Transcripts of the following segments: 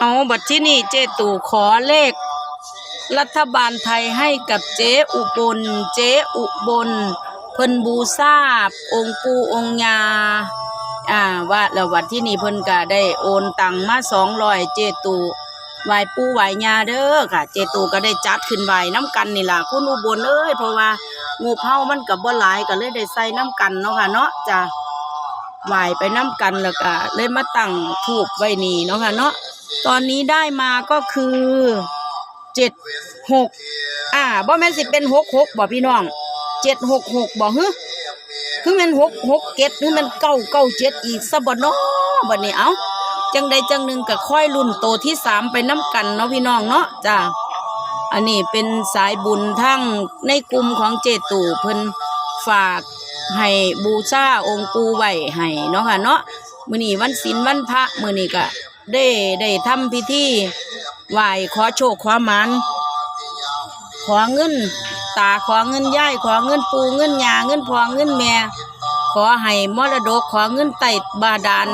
เอาบัดที่นี่เจตู่ขอเลข รัฐบาลไทยให้กับเจ๊อุบล เจ๊อุบล เพิ่นบูซาบองค์ปูองยาอ่าว่าแล้ววัดที่นี่เพิ่นก็ได้โอนตังมาสองร้อยเจตูไหวปูไหวยาเด้อค่ะ เจตูก็ได้จัดขึ้นไหวน้ำกันนี่ล่ะคุณอุบลเอ้ยเพราะว่างูเผามันกับบ่หลายก็เลยได้ใส่น้ำกันเนาะค่ะเนาะจ้ะไหวไปน้ำกันแล้วก็เลยมาตั้งถูกไว้นี่เนาะค่ะเนาะ ตอนนี้ได้มาก็คือเจ็ดหกอ่าบ่แม่นสิเป็นหกหกบ่พี่น้องเจ็ดหกหกบ่ฮึคือมันหกหกเจ็ดคือมันเก้าเก้าเจ็ดอีกซะบ่เนาะบัดนี้เอ้าจังใดจังหนึ่งก็ค่อยรุ่นโตที่สามไปน้ำกันเนาะพี่น้องเนาะจ้าอันนี้เป็นสายบุญทั้งในกลุ่มของเจตู่เพิ่นฝากให้บูชาองค์ปูไหวให้เนาะค่ะเนาะมื้อนี้วันศีลวันพระมื้อนี้ก็ ได้ได้ทำพิธีไหว้ขอโชคขอหมานขอเงิน ตาขอเงินย่ายขอเงินปูเงินยาเงินพอเงินแม่ขอให้มรดกขอเงินไต่บาดาล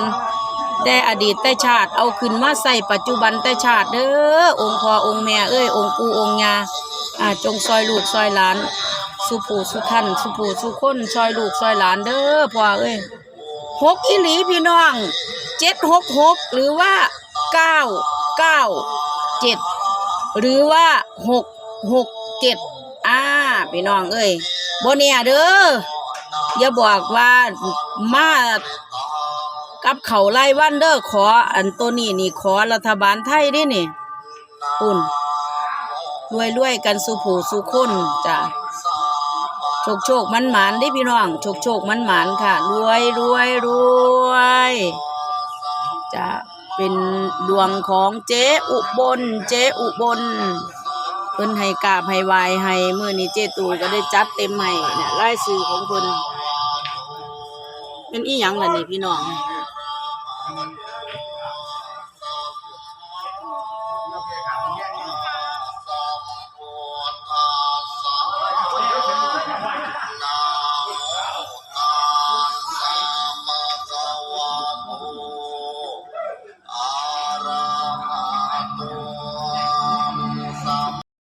แต่อดีตแต่ชาติเอาขึ้นมาใส่ปัจจุบันแต่ชาติเด้อองค์พ่อองค์แม่เอ้ยองค์ปู่องค์ยาอ่าจงซอยลูกซอยหลาน สุปู่สุท่านสุปู่สุคนซอยลูกซอยหลานเด้อพ่อเอ้ย หกอีหลีพี่น้องเจ็ดหกหกหรือว่าเก้าเก้าเจ็ดหรือว่าหกหกเจ็ดอ่าพี่น้องเอ้ยบ่เนี่ยเด้ออย่าบอกว่ามากับเขาไล่วันเด้อขออันตัวนี้นี่ขอรัฐบาลไทยด้นี่คุณรวยรวยๆกันสุผูสุคนจ้ะ โชคโชคมันหมานเด้พี่น้องโชคโชคมันหมานค่ะ รวยรวยรวย จะเป็นดวงของเจ๊อุบล เจ๊อุบลเพิ่นให้กาบให้ไวายให้มื้อนี้เจตูก็ได้จัดเต็มให้เนี่ยรายชื่อของเพิ่นเป็นอีหยังล่ะนี่พี่น้อง